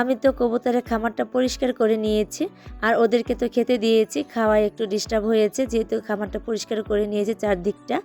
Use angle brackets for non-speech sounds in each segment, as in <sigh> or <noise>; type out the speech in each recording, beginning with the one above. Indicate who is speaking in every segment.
Speaker 1: আমি তো কবুতরের খামারটা পরিষ্কার করে নিয়েছি, আর ওদেরকে তো খেতে দিয়েছি, খাওয়ায় একটু ডিস্টার্ব হয়েছে, যেহেতু খামারটা পরিষ্কার করে নিয়েছে চারদিকটা,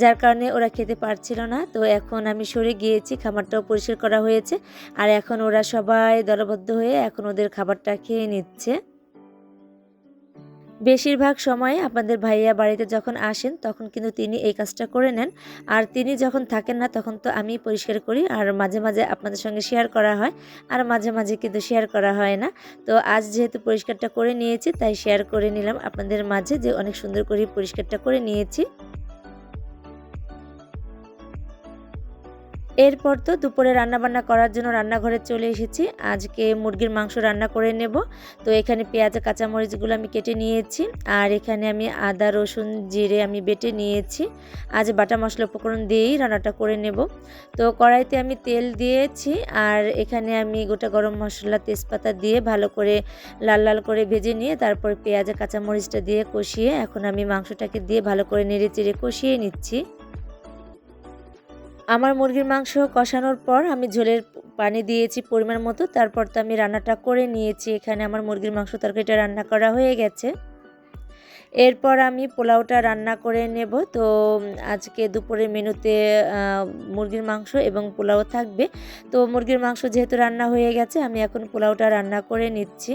Speaker 1: যার কারণে ওরা খেতে পারছিল না, তো এখন আমি সরে গিয়েছি, খামারটাও পরিষ্কার করা হয়েছে, আর এখন ওরা সবাই দলবদ্ধ হয়ে এখন ওদের খাবারটা খেয়ে নিচ্ছে। বেশিরভাগ সময়ে আপনাদের ভাইয়া বাড়িতে যখন আসেন, তখন কিন্তু তিনি এই কাজটা করে নেন। আর তিনি যখন থাকেন না, তখন তো আমি পরিষ্কার করি। আর মাঝে মাঝে আপনাদের সঙ্গে শেয়ার করা হয়। আর মাঝে মাঝে কিন্তু শেয়ার করা হয় না। তো আজ যেহেতু পরিষ্কারটা করে নিয়েছি, তাই শেয়ার করে নিলাম আপনাদের মাঝে যে অনেক সুন্দর করে পরিষ্কারটা করে নিয়েছি। এরপর তো দুপুরে রান্নাবান্না করার জন্য রান্নাঘরে চলে এসেছি। আজকে মুরগির মাংস রান্না করে নেব। তো এখানে পেঁয়াজ কাঁচামরিচগুলো আমি কেটে নিয়েছি আর এখানে আমি আদা, রসুন, জিরে আমি বেটে নিয়েছি। আজ বাটা মশলা উপকরণ দিয়েই রান্নাটা করে নেব। তো কড়াইতে আমি তেল দিয়েছি আর এখানে আমি গোটা গরম মশলা তেজপাতা দিয়ে ভালো করে লাল লাল করে ভেজে নিয়ে তারপর পেঁয়াজ কাঁচামরিচটা দিয়ে কষিয়ে এখন আমি মাংসটাকে দিয়ে ভালো করে নেড়ে চেড়ে কষিয়ে নিচ্ছি। আমার মুরগির মাংস কষানোর পর আমি ঝোলের পানি দিয়েছি পরিমাণ মতো, তারপর তো আমি রান্নাটা করে নিয়েছি। এখানে আমার মুরগির মাংস তরকারিটা রান্না করা হয়ে গেছে। এরপর আমি পোলাওটা রান্না করে নেব। তো আজকে দুপুরে মেনুতে মুরগির মাংস এবং পোলাও থাকবে। তো, মুরগির মাংস যেহেতু রান্না হয়ে গেছে, আমি এখন পোলাওটা রান্না করে নিচ্ছি।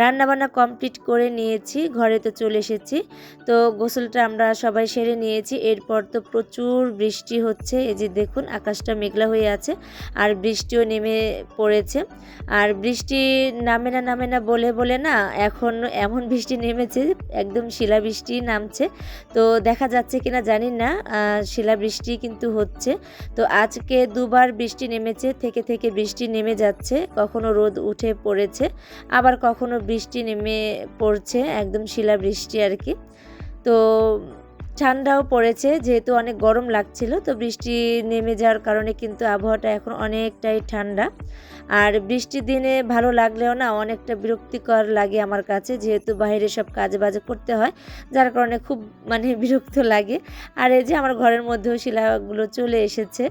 Speaker 1: রান্নাবান্না কমপ্লিট করে নিয়েছি, ঘরে তো চলে এসেছি। তো গোসলটা আমরা সবাই সেরে নিয়েছি। এরপর তো প্রচুর বৃষ্টি হচ্ছে, এই যে দেখুন আকাশটা মেঘলা হয়ে আছে আর বৃষ্টিও নেমে পড়েছে। আর বৃষ্টি নামে না নামে না বলে বলে না, এখন এমন বৃষ্টি নেমেছে, একদম শিলা বৃষ্টি নামছে। তো দেখা যাচ্ছে কিনা জানি না শিলা বৃষ্টি কিন্তু হচ্ছে। তো আজকে দুবার বৃষ্টি নেমেছে, থেকে থেকে বৃষ্টি নেমে যাচ্ছে, কখনো রোদ উঠে পড়েছে, আবার কখনো বৃষ্টি নেমে পড়ছে, একদম শিলা বৃষ্টি আর কি। তো ঠান্ডাও পড়েছে, যেহেতু অনেক গরম লাগছিল, তো বৃষ্টি নেমে যাওয়ার কারণে কিন্তু আবহাওয়াটা এখন অনেকটাই ঠান্ডা। আর বৃষ্টির দিনে ভালো লাগলেও না অনেকটা বিরক্তিকর লাগে আমার কাছে, যেহেতু বাইরে সব কাজ বাজে করতে হয়, যার কারণে খুব মানে <laughs> বিরক্ত লাগে। আর এই যে আমার ঘরের মধ্যেও শিলাগুলো চলে এসেছে।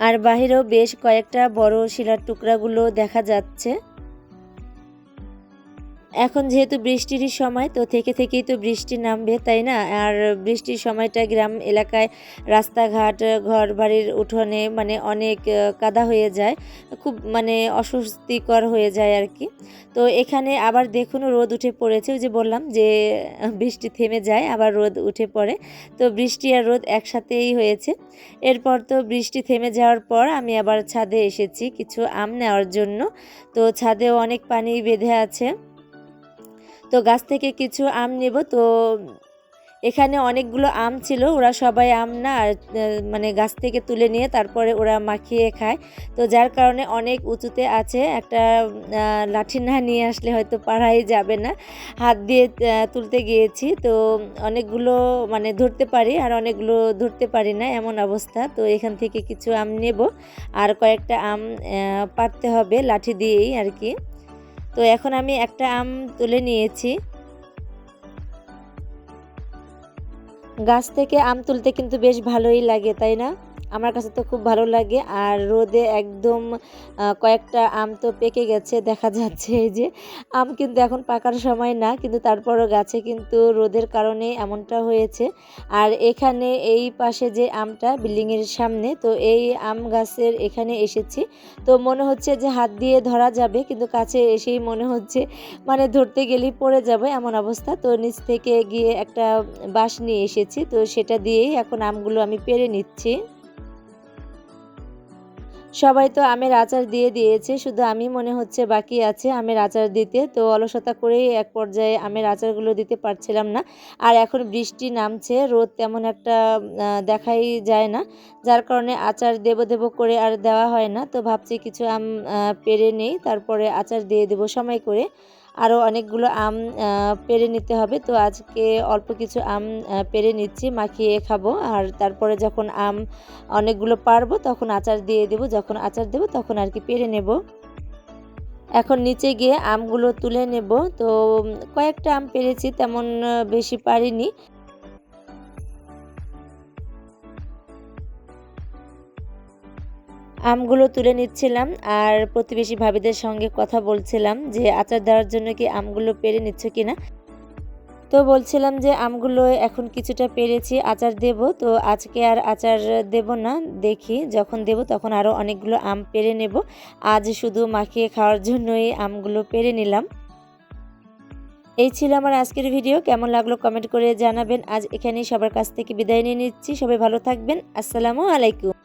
Speaker 1: আর বাহিরেও বেশ কয়েকটা বড় শিলার টুকরাগুলো দেখা যাচ্ছে। এখন যেহেতু বৃষ্টিরই সময়, তো থেকে থেকেই তো বৃষ্টি নামবে, তাই না? আর বৃষ্টির সময়টা গ্রাম এলাকায় রাস্তাঘাট ঘর বাড়ির উঠোনে মানে অনেক কাদা হয়ে যায়, খুব মানে অস্বস্তিকর হয়ে যায় আর কি। তো এখানে আবার দেখুন রোদ উঠে পড়েছে, ওই যে বললাম যে, বৃষ্টি থেমে যায়, আবার রোদ উঠে পড়ে। তো বৃষ্টি আর রোদ একসাথেই হয়েছে। এরপর তো বৃষ্টি থেমে যাওয়ার পর আমি আবার ছাদে এসেছি কিছু আম নেওয়ার জন্য। তো ছাদেও অনেক পানি বেঁধে আছে। তো গাছ থেকে কিছু আম নেব। তো এখানে অনেকগুলো আম ছিল, ওরা সবাই আম না মানে গাছ থেকে তুলে নিয়ে তারপরে ওরা মাখিয়ে খায়। তো যার কারণে অনেক উঁচুতে আছে, একটা লাঠি না নিয়ে আসলে হয়তো পাড়াই যাবে না। হাত দিয়ে তুলতে গিয়েছি, তো অনেকগুলো মানে ধরতে পারি, আর অনেকগুলো ধরতে পারি না, এমন অবস্থা। তো এখান থেকে কিছু আম নেব, আর কয়েকটা আম পারতে হবে, লাঠি দিয়েই আর কি। তো এখন আমি একটা আম তুলে নিয়েছি। গাছ থেকে আম তুলতে কিন্তু বেশ ভালোই লাগে, তাই না? আমার কাছে তো খুব ভালো লাগে আর রোদে একদম কয়েকটা আম তো পেকে গেছে, দেখা যাচ্ছে এই যে। আম কিন্তু এখন পাকার সময় না, কিন্তু তারপরও গাছে কিন্তু রোদের কারণে এমনটা হয়েছে। আর এখানে এই পাশে যে আমটা বিল্ডিংয়ের সামনে, তো এই আম গাছের এখানে এসেছি। তো মনে হচ্ছে যে হাত দিয়ে ধরা যাবে, কিন্তু কাছে এসেই মনে হচ্ছে মানে ধরতে গেলেই পড়ে যাবে এমন অবস্থা। তো নিচ থেকে গিয়ে একটা বাঁশ নিয়ে এসেছি, তো সেটা দিয়েই এখন আমগুলো আমি পেরে নিচ্ছি। সবাই তো আমের আচার দিয়ে দিয়েছে, শুধু আমি মনে হচ্ছে বাকি আছে আমের আচার দিতে। তো অলসতা করেই এক পর্যায়ে আমের আচারগুলো দিতে পারছিলাম না। আর এখন বৃষ্টি নামছে, রোদ তেমন একটা দেখাই যায় না। যার কারণে আচার দেব দেব করে আর দেওয়া হয় না। তো ভাবছি কিছু আম পেরে নেই, তারপরে আচার দিয়ে দেবো সময় করে। আরও অনেকগুলো আম পেরে নিতে হবে। তো আজকে অল্প কিছু আম পেরে নিচ্ছি, মাখিয়ে খাব। আর তারপরে যখন আম অনেকগুলো পারব, তখন আচার দিয়ে দেবো। যখন আচার দেবো, তখন আর কি পেরে নেব। এখন নিচে গিয়ে আমগুলো তুলে নেব। তো কয়েকটা আম পেরেছি, তেমন বেশি পারিনি। আমগুলো তুলে নিচ্ছিলাম আর প্রতিবেশী ভাবিদের সঙ্গে কথা বলছিলাম যে আচার দেওয়ার জন্য কি আমগুলো পেরে নিচ্ছ কিনা। তো বলছিলাম যে আমগুলো এখন কিছুটা পেরেছি, আচার দেব। তো আজকে আর আচার দেব না, দেখি যখন দেব তখন আরও অনেকগুলো আম পেরে নেব। আজ শুধু মাখিয়ে খাওয়ার জন্যই আমগুলো পেরে নিলাম। এই ছিল আমার আজকের ভিডিও। কেমন লাগল কমেন্ট করে জানাবেন। আজ এখানেই সবার কাছ থেকে বিদায় নিয়ে নিচ্ছি। সবাই ভালো থাকবেন। আসসালামু আলাইকুম।